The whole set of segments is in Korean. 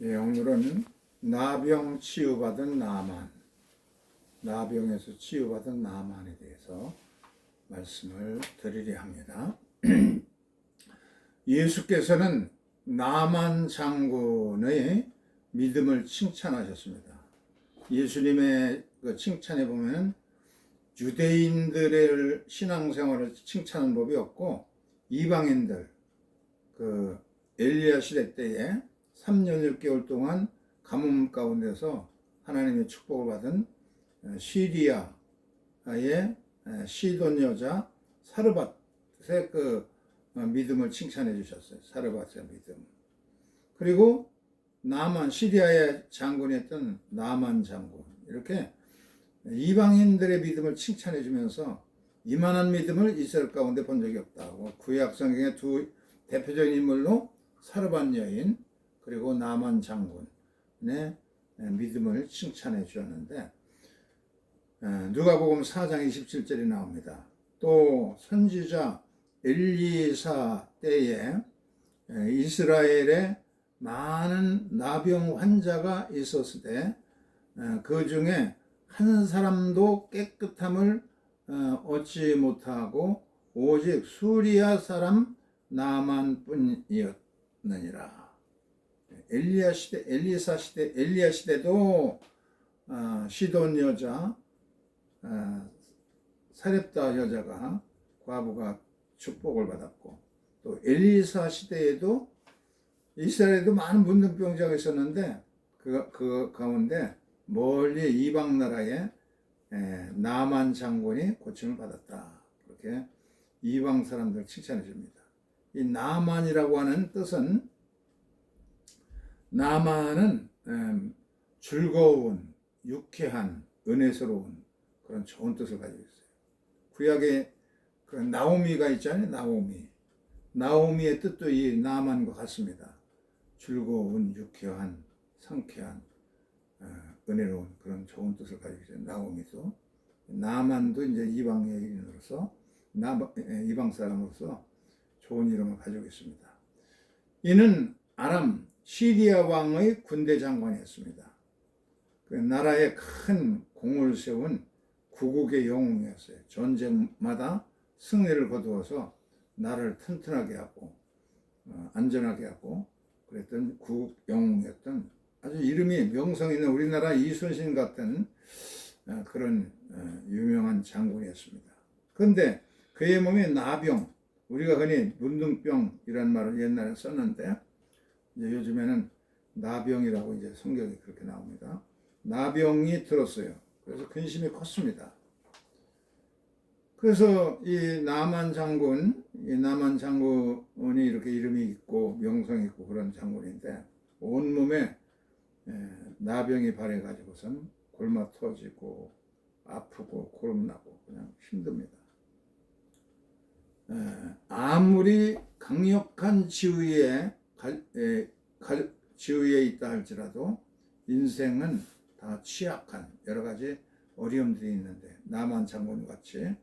예, 오늘은 나병 치유받은 나만, 나병에서 치유받은 나만에 대해서 말씀을 드리려 합니다. 예수께서는 나만 장군의 믿음을 칭찬하셨습니다. 예수님의 그 칭찬에 보면 유대인들의 신앙생활을 칭찬하는 법이 없고 이방인들 그 엘리야 시대 때에 3년 6개월 동안 가뭄 가운데서 하나님의 축복을 받은 어, 시리아의 시돈 여자 사르밧의 그 어, 믿음을 칭찬해 주셨어요. 사르밧의 믿음. 그리고 나만 시리아의 장군이었던 나만 장군 이렇게 이방인들의 믿음을 칭찬해 주면서 이만한 믿음을 이스라엘 가운데 본 적이 없다고 구약 성경의 두 대표적인 인물로 사르밧 여인 그리고 나만 장군의 믿음을 칭찬해 주었는데 누가복음 4장 27절이 나옵니다. 또 선지자 엘리사 때에 이스라엘에 많은 나병 환자가 있었을 때 그 중에 한 사람도 깨끗함을 어, 얻지 못하고 오직 수리아 사람 나만뿐이었느니라. 엘리야 시대, 엘리사 시대, 엘리야 시대도 어, 시돈 여자, 어, 사렙다 여자가 과부가 축복을 받았고 또 엘리사 시대에도 이스라엘에도 많은 문둥병자가 있었는데 그, 그 가운데 멀리 이방 나라에 나만 장군이 고침을 받았다. 그렇게 이방 사람들 칭찬해 줍니다. 이 나만이라고 하는 뜻은 나만은 즐거운, 유쾌한, 은혜스러운 그런 좋은 뜻을 가지고 있어요. 구약에 그 나오미가 있잖아요. 나오미. 나오미의 뜻도 이 나만과 같습니다. 즐거운, 유쾌한, 상쾌한, 어, 은혜로운 그런 좋은 뜻을 가지고 있어요. 나오미도. 나만도 이제 이방 여인으로서, 이방 사람으로서 좋은 이름을 가지고 있습니다. 이는 아람 시리아 왕의 군대 장관이었습니다. 그 나라에 큰 공을 세운 구국의 영웅이었어요. 전쟁마다 승리를 거두어서 나라를 튼튼하게 하고 어, 안전하게 하고 그랬던 구국 영웅이었던 아주 이름이 명성 있는 우리나라 이순신 같은 어, 그런 어, 유명한 장군이었습니다. 그런데 그의 몸에 나병, 우리가 흔히 문둥병이라는 말을 옛날에 썼는데 이제 요즘에는 나병이라고 이제 성경이 그렇게 나옵니다. 나병이 들었어요. 그래서 근심이 컸습니다. 그래서 이 나만 장군, 이 나만 장군이 이렇게 이름이 있고 명성이 있고 그런 장군인데 온몸에 나병이 발해가지고선 골마 터지고 아프고 고름나고 그냥 힘듭니다. 아무리 강력한 지위에 지위에 있다 할지라도 인생은 다 취약한 여러 가지 어려움들이 있는데 나만 장군 같이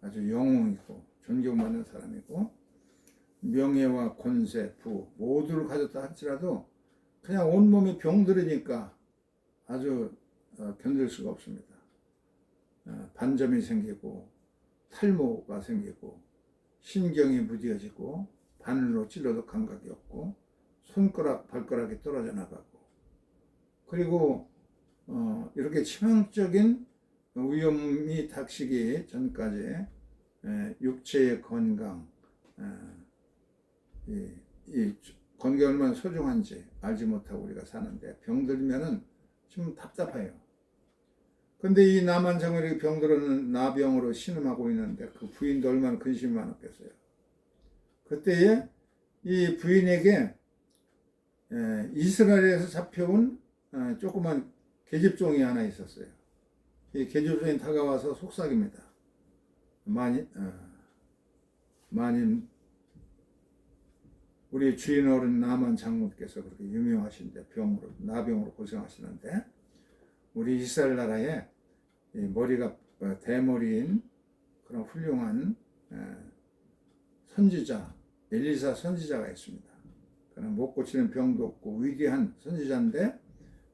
아주 영웅이고 존경받는 사람이고 명예와 권세, 부 모두를 가졌다 할지라도 그냥 온몸이 병들으니까 아주 어, 견딜 수가 없습니다. 어, 반점이 생기고 탈모가 생기고 신경이 무뎌지고 바늘로 찔러도 감각이 없고 손가락 발가락이 떨어져 나가고 그리고 어, 이렇게 치명적인 위험이 닥치기 전까지 에, 육체의 건강 에, 이, 이 건강이 얼마나 소중한지 알지 못하고 우리가 사는데 병들면은 좀 답답해요. 근데 이 남한 장군이 병들어는 나병으로 신음하고 있는데 그 부인도 얼마나 근심이 많았겠어요. 그때에 이 부인에게 이스라엘에서 잡혀온 어, 조그만 계집종이 하나 있었어요. 이 계집종이 다가와서 속삭입니다. 많이, 어, 많이 우리 주인 어른 남한 장군께서 그렇게 유명하신데 병으로 나병으로 고생하시는데 우리 이스라엘 나라에 머리가 어, 대머리인 그런 훌륭한 선지자 엘리사 선지자가 있습니다. 그는 못 고치는 병도 없고 위대한 선지자인데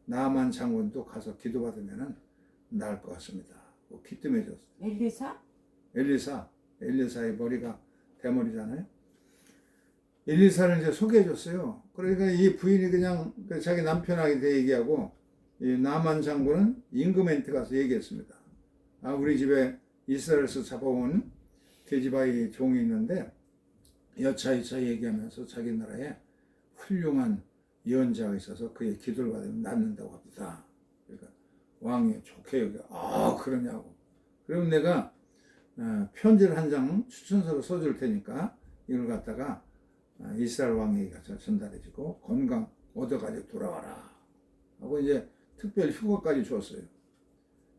나만 장군도 가서 기도받으면은 나을 것 같습니다. 뭐 기뜸해졌어요. 엘리사? 엘리사, 엘리사의 머리가 대머리잖아요. 엘리사를 이제 소개해 줬어요. 그러니까 이 부인이 그냥 그 자기 남편한테 얘기하고 이 나만 장군은 임금한테 가서 얘기했습니다. 아 우리 집에 이스라엘에서 잡아온 돼지바위 종이 있는데 여차여차 얘기하면서 자기 나라에 훌륭한 예언자가 있어서 그의 기도를 받으면 낫는다고 합니다. 그러니까 왕이 좋게 여겨. 아 그러냐고. 그럼 내가 어, 편지를 한 장 추천서로 써줄 테니까 이걸 갖다가 어, 이스라엘 왕에게 전달해주고 건강 얻어가지고 돌아와라 하고 이제 특별 휴가까지 줬어요.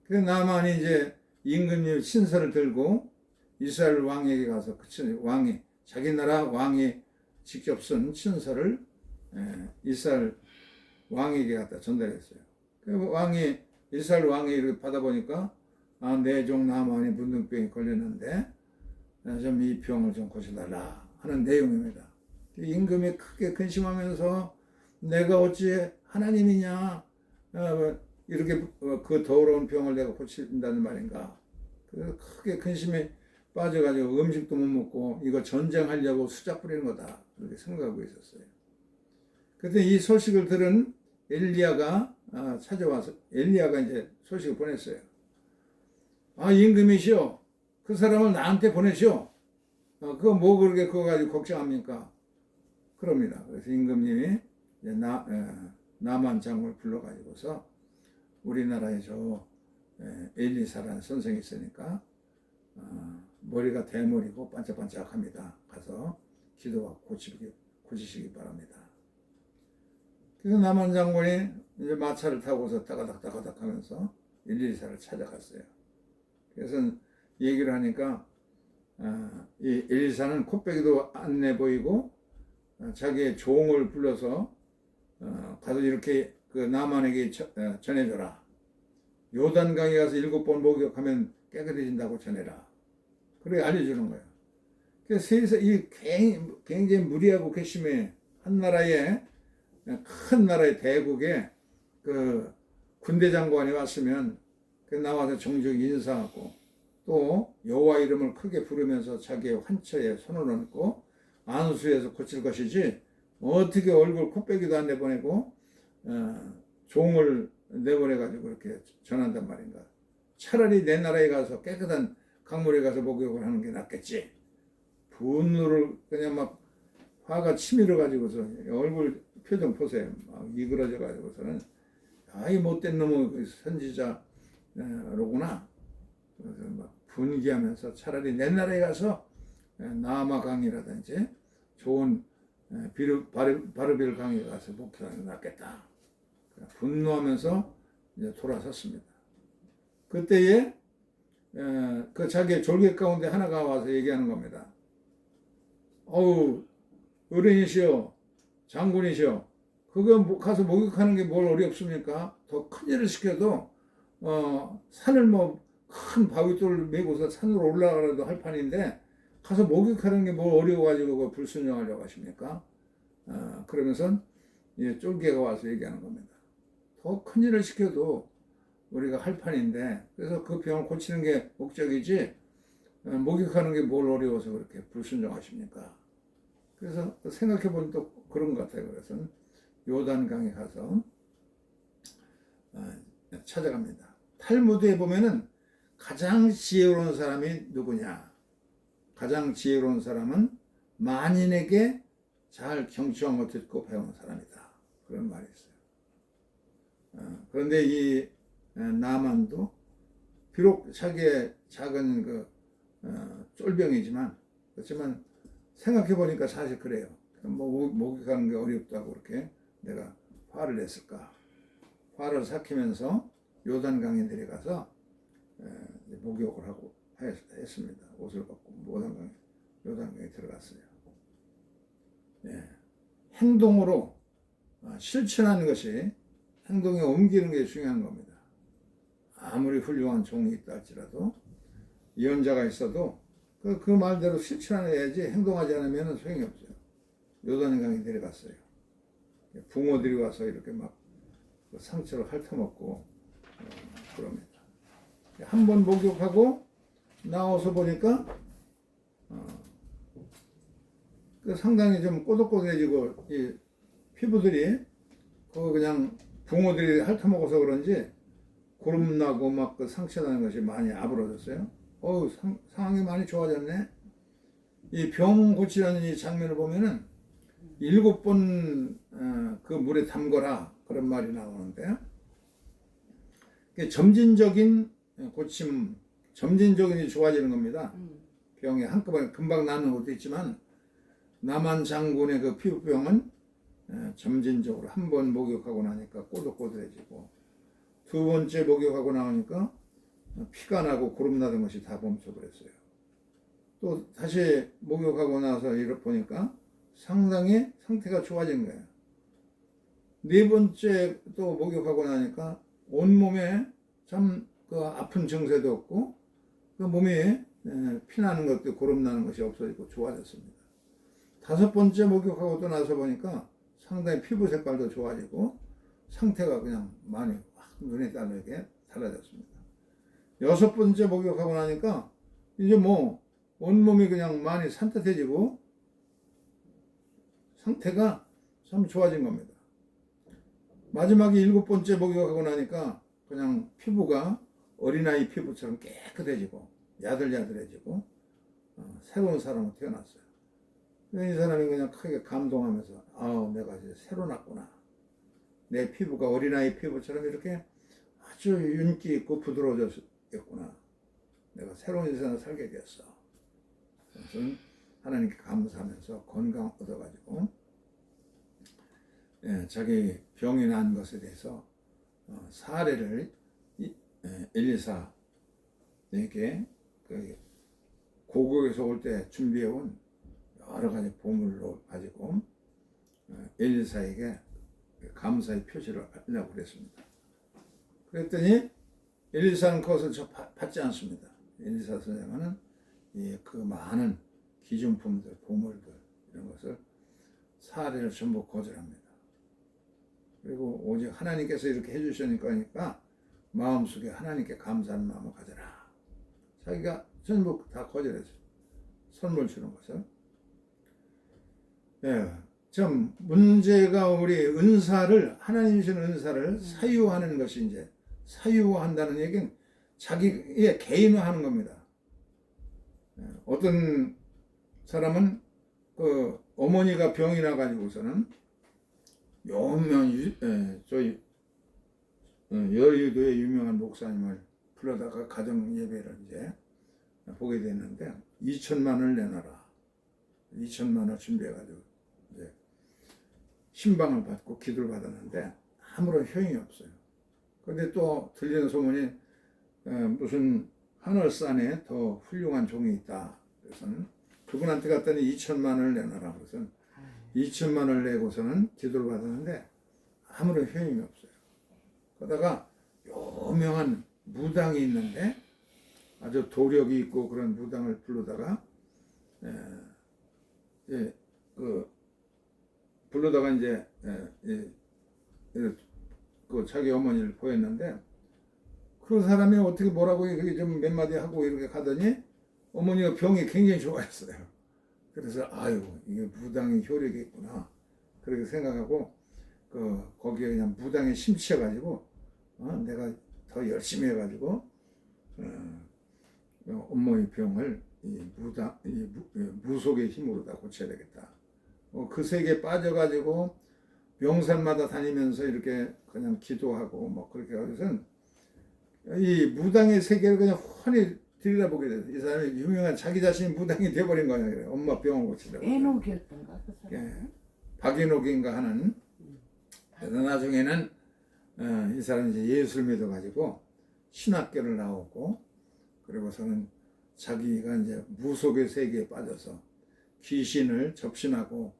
그래서 나만이 이제 임금님 신서를 들고 이스라엘 왕에게 가서 그 친- 왕이 자기 나라 왕이 직접 쓴 친서를 에, 이스라엘 왕에게 갖다 전달했어요. 그 왕이 이스라엘 왕이 받아보니까 아, 내종 나만이 문둥병이 걸렸는데 좀 이 병을 좀 고쳐달라 하는 내용입니다. 임금이 크게 근심하면서 내가 어찌 하나님이냐 어, 이렇게 어, 그 더러운 병을 내가 고친다는 말인가. 그래서 크게 근심에 빠져가지고 음식도 못 먹고 이거 전쟁하려고 수작 부리는 거다 그렇게 생각하고 있었어요. 그때 이 소식을 들은 엘리야가 아, 찾아와서 엘리야가 이제 소식을 보냈어요. 아 임금이시오. 그 사람을 나한테 보내시오. 어, 그거 뭐 그렇게 그거 가지고 걱정합니까? 그럽니다. 그래서 임금님이 나 에, 나만 장군을 불러가지고서 우리나라에 저 에, 엘리사라는 선생이 있으니까 어, 머리가 대머리고 반짝반짝합니다. 가서 기도가 고치기 고치시기 바랍니다. 그래서 남한 장군이 이제 마차를 타고서 따가닥따가닥 하면서 엘리사를 찾아갔어요. 그래서 얘기를 하니까 아, 이 엘리사는 코빼기도 안 내 보이고 어, 자기의 종을 불러서 어, 가서 이렇게 그 나만에게 저- 어, 전해줘라. 요단강에 가서 일곱 번 목욕하면 깨끗해진다고 전해라. 그래 알려주는 거예요. 그래서 이 굉- 굉장히 무리하고 괘씸해 한 나라에 큰 나라의 대국에 그 군대 장관이 왔으면 그 나와서 종종 인사하고 또 여호와 이름을 크게 부르면서 자기의 환처에 손을 얹고 안수해서 고칠 것이지 어떻게 얼굴 코빼기도 안 내보내고 어, 종을 내보내가지고 그렇게 전한단 말인가 차라리 내 나라에 가서 깨끗한 강물에 가서 목욕을 하는 게 낫겠지 분노를 그냥 막 화가 치밀어 가지고서 얼굴 표정 보세요 막 이그러져 가지고서는 아이 못된 놈의 선지자로구나 그래서 막 분기하면서 차라리 내 나라에 가서 나아마강이라든지 좋은 비르, 바르, 바르빌 강에 가서 목회하는 게 낫겠다. 분노하면서 이제 돌아섰습니다. 그때에 에, 그 자기의 졸개 가운데 하나가 와서 얘기하는 겁니다. 어우 어른이시여 장군이시여 그거 뭐 가서 목욕하는 게 뭘 어렵습니까? 더 큰 일을 시켜도 어, 산을 뭐 큰 바위돌을 메고서 산으로 올라가라도 할 판인데 가서 목욕하는 게 뭘 어려워가지고 그 불순종하려고 하십니까? 어, 그러면서 예, 쫄개가 와서 얘기하는 겁니다. 더 큰 일을 시켜도 우리가 할 판인데 그래서 그 병을 고치는 게 목적이지 어, 목욕하는 게 뭘 어려워서 그렇게 불순종하십니까? 그래서 생각해 보면 또 그런 것 같아요. 그래서 요단강에 가서 어, 찾아갑니다. 탈무드에 보면은 가장 지혜로운 사람이 누구냐? 가장 지혜로운 사람은 만인에게 잘 경청한 것 듣고 배운 사람이다. 그런 말이 있어요. 어, 그런데 이 에, 나만도 비록 자기의 작은 그 어, 쫄병이지만 그렇지만 생각해 보니까 사실 그래요. 뭐 목- 목욕하는 게 어렵다고 그렇게 내가 화를 냈을까? 화를 삭히면서 요단강에 내려가서 에, 이제 목욕을 하고 했, 했습니다. 옷을 벗고 요단강에 요단강에 들어갔어요. 예. 행동으로 아, 실천하는 것이 행동에 옮기는 게 중요한 겁니다. 아무리 훌륭한 종이 있다 할지라도 예언자가 있어도 그, 그 말대로 실천해야지 행동하지 않으면 소용이 없어요. 요단강에 내려갔어요. 붕어들이 와서 이렇게 막그 상처를 핥아먹고 어, 그럽니다. 한 번 목욕하고 나와서 보니까 어, 그 상당히 좀 꼬독꼬독해지고 이 피부들이 그 그냥 붕어들이 핥아먹어서 그런지 구름 나고 막 그 상처 나는 것이 많이 아물어졌어요. 어우 상, 상황이 많이 좋아졌네. 이 병 고치라는 이 장면을 보면은 일곱 번그 물에 담거라 그런 말이 나오는데 점진적인 고침, 점진적인 좋아지는 겁니다. 음. 병이 한꺼번에 금방 나는 것도 있지만 남한 장군의 그 피부병은 에, 점진적으로 한 번 목욕하고 나니까 꼬들꼬들해지고 두 번째 목욕하고 나오니까 피가 나고 구름 나던 것이 다 멈춰버렸어요. 또 다시 목욕하고 나서 이렇게 보니까 상당히 상태가 좋아진 거예요. 네 번째 또 목욕하고 나니까 온몸에 참 그 아픈 증세도 없고 그 몸이 에, 피나는 것도 고름 나는 것이 없어지고 좋아졌습니다. 다섯 번째 목욕하고 또 나서 보니까 상당히 피부 색깔도 좋아지고 상태가 그냥 많이 확 눈에 따르게 달라졌습니다. 여섯 번째 목욕하고 나니까 이제 뭐 온몸이 그냥 많이 산뜻해지고 상태가 참 좋아진 겁니다. 마지막에 일곱 번째 목욕하고 나니까 그냥 피부가 어린아이 피부처럼 깨끗해지고 야들야들해지고 어, 새로운 사람으로 태어났어요. 이 사람이 그냥 크게 감동하면서 아우 내가 이제 새로 났구나. 내 피부가 어린아이 피부처럼 이렇게 아주 윤기 있고 부드러워졌겠구나. 내가 새로운 인생을 살게 되었어. 그것은 하나님께 감사하면서 건강 얻어가지고 예, 자기 병이 난 것에 대해서 어, 사례를 이- 예, 엘리사에게 그 고국에서 올 때 준비해온 여러 가지 보물로 가지고 어, 엘리사에게 감사의 표시를 하려고 그랬습니다. 그랬더니 엘리사는 그것을 저 바- 받지 않습니다. 엘리사 선생은 이그 많은 기준품들, 보물들 이런 것을 사례를 전부 거절합니다. 그리고 오직 하나님께서 이렇게 해주시니까 마음속에 하나님께 감사하는 마음을 가져라. 자기가 전부 다 거절했어요. 선물 주는 것을. 예. 좀 문제가 우리 은사를 하나님 주시는 은사를 사유하는 것이 이제 사유한다는 얘기는 자기의 개인화하는 겁니다. 예, 어떤 사람은 그 어머니가 병이 나가지고서는 유명한 유, 예, 저희 어, 여의도의 유명한 목사님을 불러다가 가정 예배를 이제 보게 됐는데 2천만 원을 내놔라. 2천만 원 준비해가지고 이제 신방을 받고 기도를 받았는데 아무런 효용이 없어요. 근데 또 들리는 소문이 에, 무슨 하늘산에 더 훌륭한 종이 있다. 그래서는 그분한테 갔더니 2천만 원을 내놔라. 그래서 2천만 원을 내고서는 기도를 받았는데 아무런 효용이 없어요. 그러다가 유명한 무당이 있는데 아주 도력이 있고 그런 무당을 부르다가 에, 예, 그 부르다가 이제 예, 예, 예, 그 자기 어머니를 보였는데 그 사람이 어떻게 뭐라고 이렇게 좀 몇 마디 하고 이렇게 가더니 어머니가 병이 굉장히 좋아했어요. 그래서 아유 이게 무당의 효력이 있구나 그렇게 생각하고 그 거기에 그냥 무당에 심취해가지고 어, 내가 더 열심히 해가지고 어, 어, 어머니 병을 이 무당 이 무, 이 무속의 힘으로 다 고쳐야 되겠다. 어, 그 세계에 빠져가지고 명산마다 다니면서 이렇게 그냥 기도하고 뭐 그렇게 하고선 이 무당의 세계를 그냥 훤히 들여다보게 돼요. 이 사람이 유명한 자기 자신이 무당이 돼버린 거냐 그래. 엄마 병을 고치려고. 애녹이었던가 그 사람. 예. 박인옥인가 하는 그래서 나중에는 어, 이 사람이 이제 예술 믿어가지고 신학교를 나오고 그리고서는 자기가 이제 무속의 세계에 빠져서 귀신을 접신하고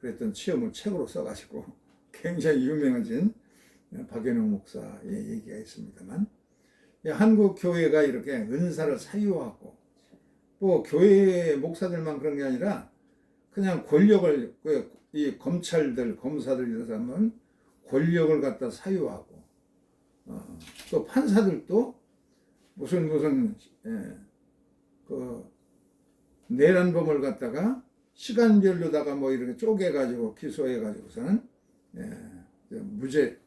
그랬던 체험을 책으로 써가지고 굉장히 유명해진 박인옥 목사의 얘기가 있습니다만 이 한국 교회가 이렇게 은사를 사유하고 뭐 교회 목사들만 그런 게 아니라 그냥 권력을 그이 검찰들 검사들 이런 사람은 권력을 갖다 사유하고 어, 또 판사들도 무슨 무슨 예, 그 내란범을 갖다가 시간별로다가 뭐 이렇게 쪼개가지고 기소해가지고서는 예, 무죄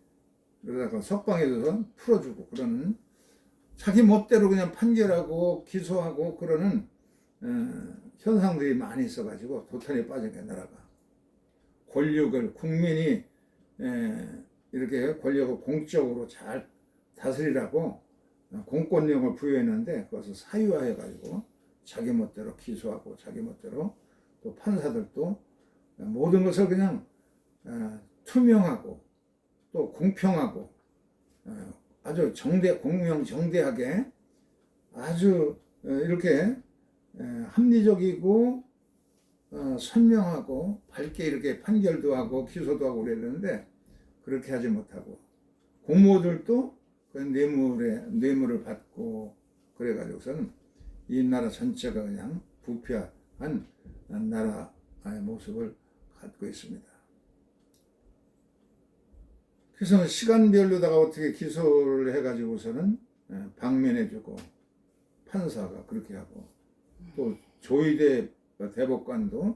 그러다가 석방해줘서 풀어주고 그러는 자기 멋대로 그냥 판결하고 기소하고 그러는 어, 현상들이 많이 있어가지고 도탄에 빠진 게 나라가. 권력을 국민이 에, 이렇게 권력을 공적으로 잘 다스리라고 공권력을 부여했는데 그것을 사유화해가지고 자기 멋대로 기소하고 자기 멋대로 또 판사들도 모든 것을 그냥 어, 투명하고 또 공평하고 어, 아주 정대 공명 정대하게 아주 어, 이렇게 에, 합리적이고 어, 선명하고 밝게 이렇게 판결도 하고 기소도 하고 그랬는데 그렇게 하지 못하고 공무원들도 그 뇌물에 뇌물을 받고 그래가지고서는 이 나라 전체가 그냥 부패한 나라의 모습을 갖고 있습니다. 그래서 시간별로다가 어떻게 기소를 해가지고서는 예, 방면해주고 판사가 그렇게 하고 또 조의대 대법관도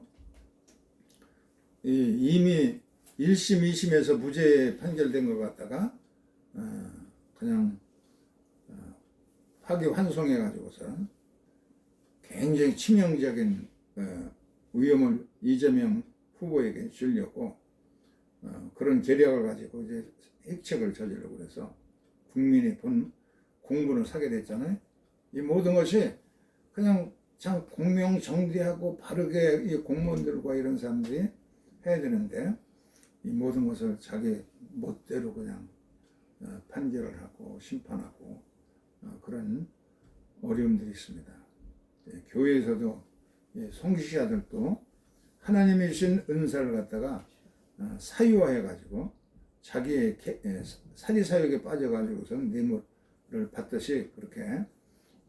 이- 이미 1심, 2심에서 무죄 판결된 것 같다가 어, 그냥 어, 파기환송해 가지고서 굉장히 치명적인 어, 위험을 이재명 후보에게 주려고 어, 그런 계략을 가지고 이제 핵책을 저지르고 그래서 국민이 본 공분을 사게 됐잖아요. 이 모든 것이 그냥 참 공명정대하고 바르게 이 공무원들과 이런 사람들이 해야 되는데 이 모든 것을 자기 멋대로 그냥 어, 판결을 하고 심판하고 어, 그런 어려움들이 있습니다. 예, 교회에서도 예, 송시아들도 하나님이 주신 은사를 갖다가 어, 사유화해가지고 자기의 개- 예, 사리사욕에 빠져가지고선 뇌물을 받듯이 그렇게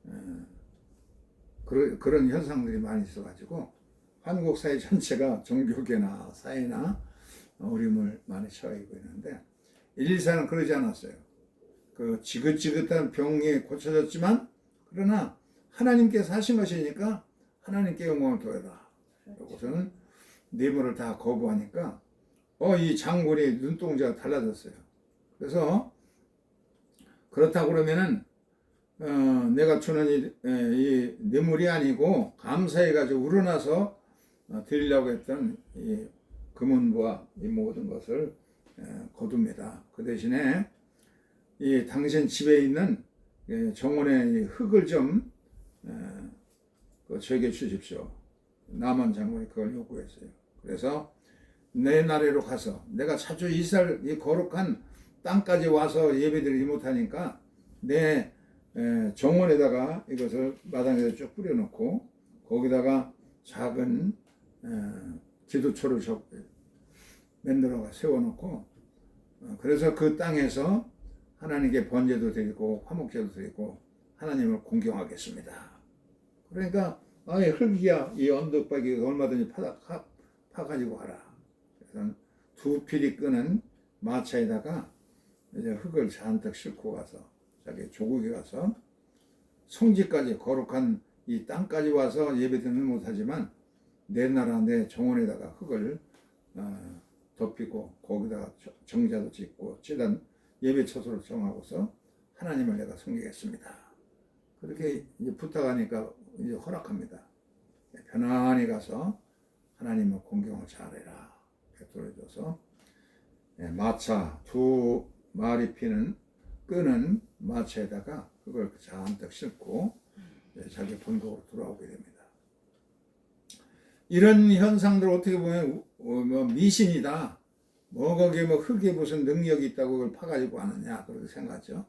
어, 그런, 그런 현상들이 많이 있어가지고 한국 사회 전체가 종교계나 사회나 어려움을 많이 처하고 있는데 일일사는 그러지 않았어요. 그 지긋지긋한 병이 고쳐졌지만 그러나 하나님께서 하신 것이니까 하나님께 영광을 돌려라. 그러고서는 뇌물을 다 거부하니까 어 이 장군이 눈동자가 달라졌어요. 그래서 그렇다 그러면은 어, 내가 주는 이, 에, 이 뇌물이 아니고 감사해가지고 우러나서 어, 드리려고 했던 이 금은부와 이 모든 것을 에, 거둡니다. 그 대신에 이 당신 집에 있는 예, 정원의 이 흙을 좀 에, 그 저에게 주십시오. 남한 장군이 그걸 요구했어요. 그래서 내 나라로 가서 내가 자주 이스라엘 이 거룩한 땅까지 와서 예배드리지 못하니까 내 에, 정원에다가 이것을 마당에다 쭉 뿌려놓고 거기다가 작은 적- 만들어 세워놓고 어, 그래서 그 땅에서 하나님께 번제도 드리고 화목제도 드리고 하나님을 공경하겠습니다. 그러니까 아예 흙이야 이 언덕박이 얼마든지 파가지고 가라. 두 필이 끄는 마차에다가 이제 흙을 잔뜩 싣고 가서 자기 조국에 가서 성지까지 거룩한 이 땅까지 와서 예배드리는 못하지만 내 나라 내 정원에다가 흙을 어, 덮이고 거기다가 저- 정자도 짓고 재단 예배 처소를 정하고서 하나님을 내가 섬기겠습니다. 그렇게 이제 부탁하니까 이제 허락합니다. 편안히 가서 하나님을 공경을 잘해라. 베풀어줘서 예, 마차 두 마리 피는 끄는 마차에다가 그걸 잔뜩 싣고 예, 자기 본국으로 돌아오게 됩니다. 이런 현상들 어떻게 보면 어, 뭐 미신이다. 뭐 거기에 뭐 흙에 무슨 능력이 있다고 그걸 파가지고 하느냐 그렇게 생각하죠.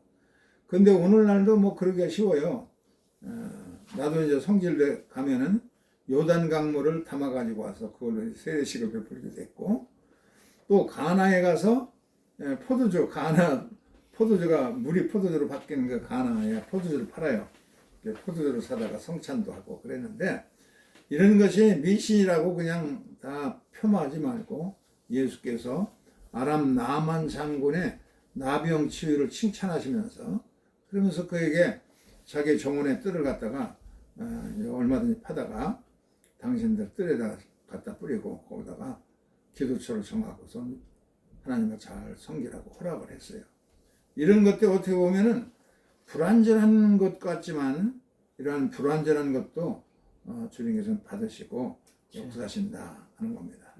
근데 오늘날도 뭐 그러기가 쉬워요. 어, 나도 이제 성질대 가면은 요단 강물을 담아 가지고 와서 그걸로 세례식을 베풀게 됐고 또 가나에 가서 예, 포도주 가나 포도주가 물이 포도주로 바뀌는 그 가나에 포도주를 팔아요. 포도주를 사다가 성찬도 하고 그랬는데 이런 것이 미신이라고 그냥 다 폄하하지 말고 예수께서 아람 나만 장군의 나병 치유를 칭찬하시면서 그러면서 그에게 자기 정원의 뜰을 갖다가 어, 얼마든지 파다가 당신들 뜰에다 갖다 뿌리고 거기다가 기도처를 정하고서 하나님을 잘 섬기라고 허락을 했어요. 이런 것들 어떻게 보면은 불완전한 것 같지만 이러한 불완전한 것도 어, 주님께서는 받으시고 역사하신다 하는 겁니다.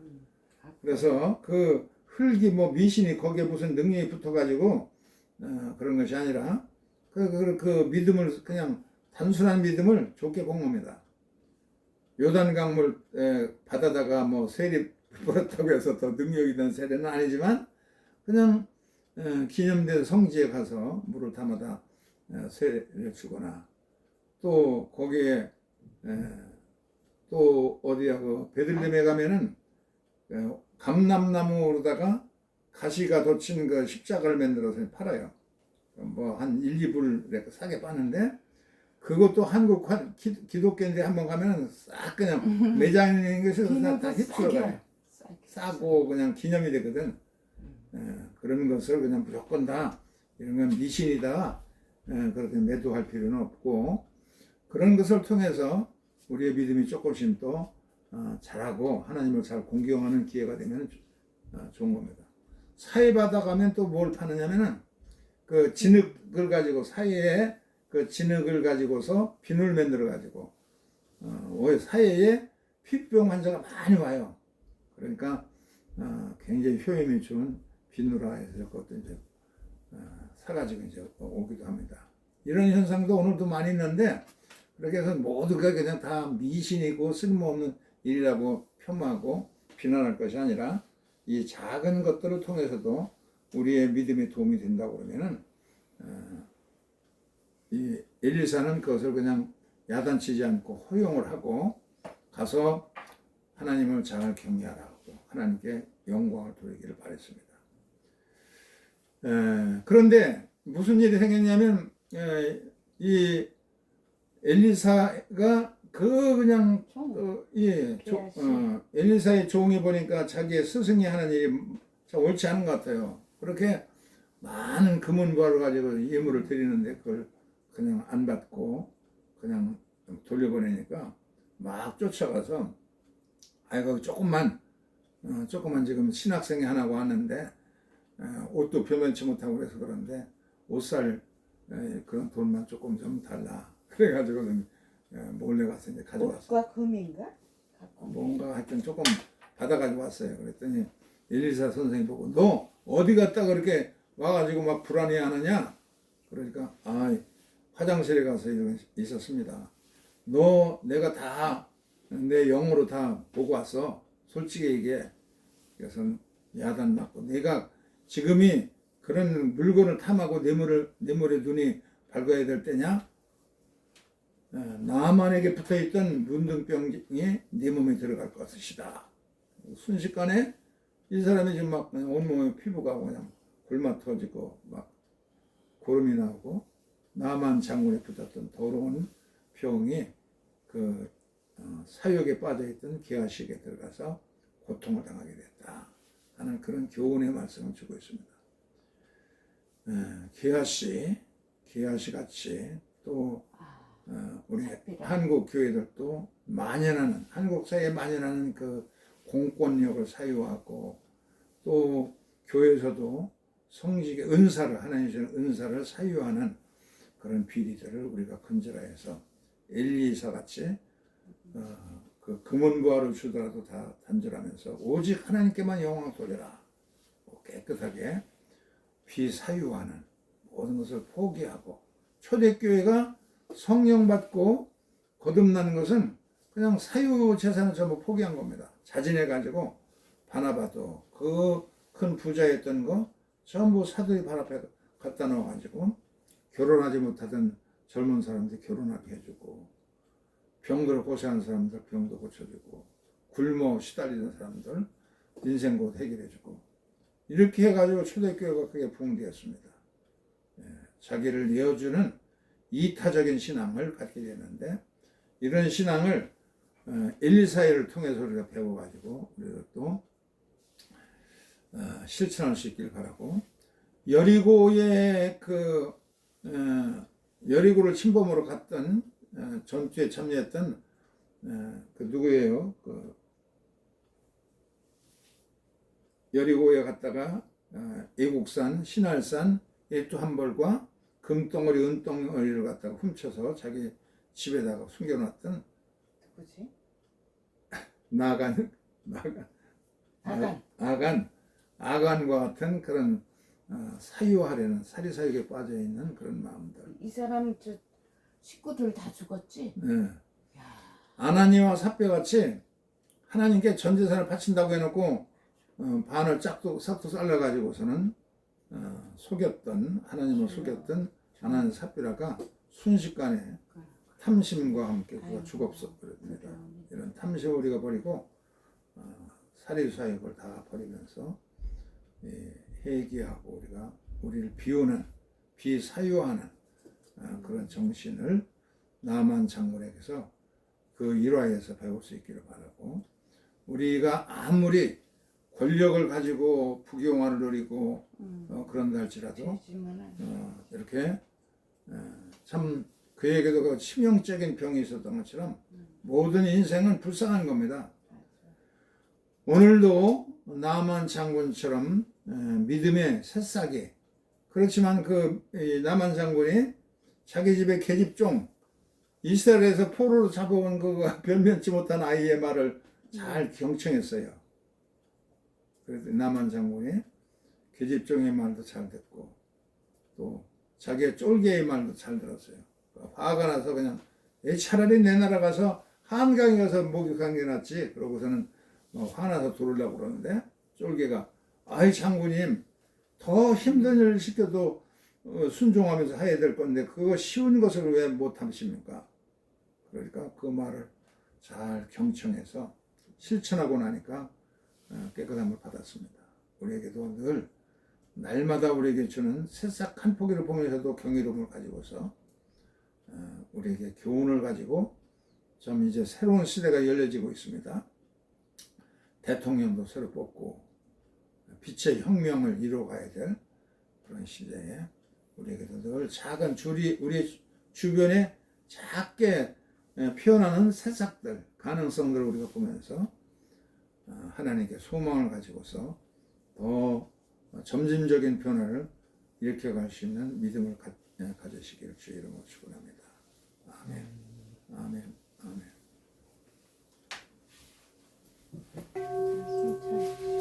그래서 그 흙이 뭐 미신이 거기에 무슨 능력이 붙어가지고 어, 그런 것이 아니라 그, 그, 그 믿음을 그냥 단순한 믿음을 좋게 본 겁니다. 요단 강물 에, 바다다가 뭐 세리 불었다고 해서 더 능력이 있는 세례는 아니지만 그냥 에, 기념된 성지에 가서 물을 담아다 에, 세례를 주거나 또 거기에 에, 또 어디야 그 베들레헴에 가면은 에, 감람나무로다가 가시가 돋친 그 십자가를 만들어서 팔아요. 뭐 한 1, 2불 이렇게 싸게 파는데 그것도 한국 한 기, 기독교인데 한번 가면은 싹 그냥 매장 있는 것에서 다, 다 휩쓸어가요. 싸고 그냥 기념이 되거든. 예, 그런 것을 그냥 무조건 다 이런 건 미신이다. 예, 그렇게 매도할 필요는 없고 그런 것을 통해서 우리의 믿음이 조금씩 또 어, 잘하고 하나님을 잘 공경하는 기회가 되면 어, 좋은 겁니다. 사회바다 가면 또 뭘 파느냐면은 그 진흙을 가지고 사이에 그 진흙을 가지고서 비늘 만들어 가지고 어, 사이에 피부병 환자가 많이 와요. 그러니까 어, 굉장히 효험이 좋은 비누라에서 그것도 이제 어, 사가지고 이제 오기도 합니다. 이런 현상도 오늘도 많이 있는데 그렇게 해서 모두가 그냥 다 미신이고 쓸모없는 일이라고 폄하하고 비난할 것이 아니라 이 작은 것들을 통해서도 우리의 믿음에 도움이 된다고 그러면은 어, 이 엘리사는 그것을 그냥 야단치지 않고 허용을 하고 가서 하나님을 잘 경외하라고 하나님께 영광을 돌리기를 바랬습니다. 에, 그런데 무슨 일이 생겼냐면 에, 이 엘리사가 그 그냥 어, 예, 조, 어, 엘리사의 종이 보니까 자기의 스승이 하는 일이 참 옳지 않은 것 같아요. 그렇게 많은 금은과를 가지고 예물을 드리는데 그걸 그냥 안 받고 그냥 돌려보내니까 막 쫓아가서 아이고 조금만 어, 조금만 지금 신학생이 하나가 왔는데 어, 옷도 변변치 못하고 그래서 그런데 옷살 에, 그런 돈만 조금 좀 달라 그래가지고 예, 몰래 가서 이제 가져왔어. 옷과 금인가? 뭔가 하여튼 조금 받아가지고 왔어요. 그랬더니 일리사 선생님 보고 너 어디 갔다 그렇게 와가지고 막 불안해하느냐? 그러니까 아 화장실에 가서 있었습니다. 너 내가 다 내 영으로 다 보고 왔어. 솔직히 얘기해. 그래서 야단 맞고 내가 지금이 그런 물건을 탐하고 뇌물을 뇌물의 눈이 밝아야 될 때냐? 어, 나만에게 붙어있던 문둥병이 네 몸에 들어갈 것이다. 순식간에 이 사람이 지금 막 온몸에 피부가 그냥 골마 터지고 막 고름이 나오고 나만 장군에 붙었던 더러운 병이 그 어, 사욕에 빠져있던 개화식에 들어가서 고통을 당하게 됐다 하는 그런 교훈의 말씀을 주고 있습니다. 에, 개화씨, 개화씨 같이 또 어, 우리 한국 교회들도 만연하는 한국 사회에 만연하는 그 공권력을 사유하고 또 교회에서도 성직의 은사를 하나님 주는 은사를 사유하는 그런 비리들을 우리가 건절해서 엘리사 같이 어, 그 금은부화를 주더라도 다 단절하면서 오직 하나님께만 영광 돌려라 뭐 깨끗하게 비사유하는 모든 것을 포기하고 초대교회가 성령 받고 거듭나는 것은 그냥 사유 재산을 전부 포기한 겁니다. 자진해 가지고 바나바도 그 큰 부자였던 거 전부 사도의 발 앞에 갖다 놓아 가지고 결혼하지 못하던 젊은 사람들 결혼하게 해주고 병들어 고생하는 사람들 병도 고쳐주고 굶어 시달리는 사람들 인생 곧 해결해주고 이렇게 해가지고 초대교회가 크게 부흥되었습니다. 예, 자기를 내어주는 이타적인 신앙을 갖게 되는데 이런 신앙을 어, 엘리사이를 통해서 우리가 배워가지고 우리가 또 어, 실천할 수 있길 바라고 여리고의 그 어, 여리고를 침범으로 갔던 어, 전투에 참여했던 어, 그 누구예요? 그 여리고에 갔다가 어, 애국산, 신할산, 일두한벌과 금덩어리, 은덩어리를 갖다가 훔쳐서 자기 집에다가 숨겨놨던 누구지? 나간, 나간, 아간. 아간, 아간과 같은 그런 어, 사유하려는 사리사욕에 빠져 있는 그런 마음들. 이 사람 저 식구들 다 죽었지? 예. 아나니와 삽배같이 하나님께 전 재산을 바친다고 해놓고 어, 반을 짝도 싹도 잘라가지고서는 어, 속였던 하나님을 속였던 아나니 삽비라가 순식간에 탐심과 함께 그가 죽었어 버립니다. 이런 탐심을 우리가 버리고 어, 사리사욕을 다 버리면서 예, 회개하고 우리가 우리를 비우는 비사유하는 어, 그런 정신을 나만 장군에게서 그 일화에서 배울 수 있기를 바라고 우리가 아무리 권력을 가지고 부귀영화를 누리고 음. 어, 그런다 할지라도 죄지만은 어, 이렇게 어, 참 그에게도 그 치명적인 병이 있었던 것처럼 모든 인생은 불쌍한 겁니다. 오늘도 나만 장군처럼 어, 믿음의 새싹이 그렇지만 그이 나만 장군이 자기 집의 계집종 이스라엘에서 포로로 잡아온 그 변변치 못한 아이의 말을 잘 경청했어요. 그래서 장군이 계집종의 말도 잘 듣고 또 자기의 쫄개의 말도 잘 들었어요. 화가 나서 그냥 에이, 차라리 내 나라 가서 한강에 가서 목욕한 게 낫지. 그러고서는 어, 화나서 들어오려고 그러는데 쫄개가 아이 장군님 더 힘든 일을 시켜도 어, 순종하면서 해야 될 건데 그거 쉬운 것을 왜 못하십니까? 그러니까 그 말을 잘 경청해서 실천하고 나니까 어, 깨끗함을 받았습니다. 우리에게도 늘 날마다 우리에게 주는 새싹 한 포기를 보면서도 경이로움을 가지고서 어, 우리에게 교훈을 가지고 좀 이제 새로운 시대가 열려지고 있습니다. 대통령도 새로 뽑고 빛의 혁명을 이루어가야 될 그런 시대에 우리에게도 늘 작은 줄이 우리 주변에 작게 예, 피어나는 새싹들 가능성들을 우리가 보면서 어, 하나님께 소망을 가지고서 더 점진적인 변화를 일으켜갈 수 있는 믿음을 가, 예, 가지시기를 주의 이름으로 축원합니다. 아멘. 아멘. 아멘.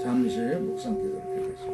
잠시 묵상 기도를 드리겠습니다.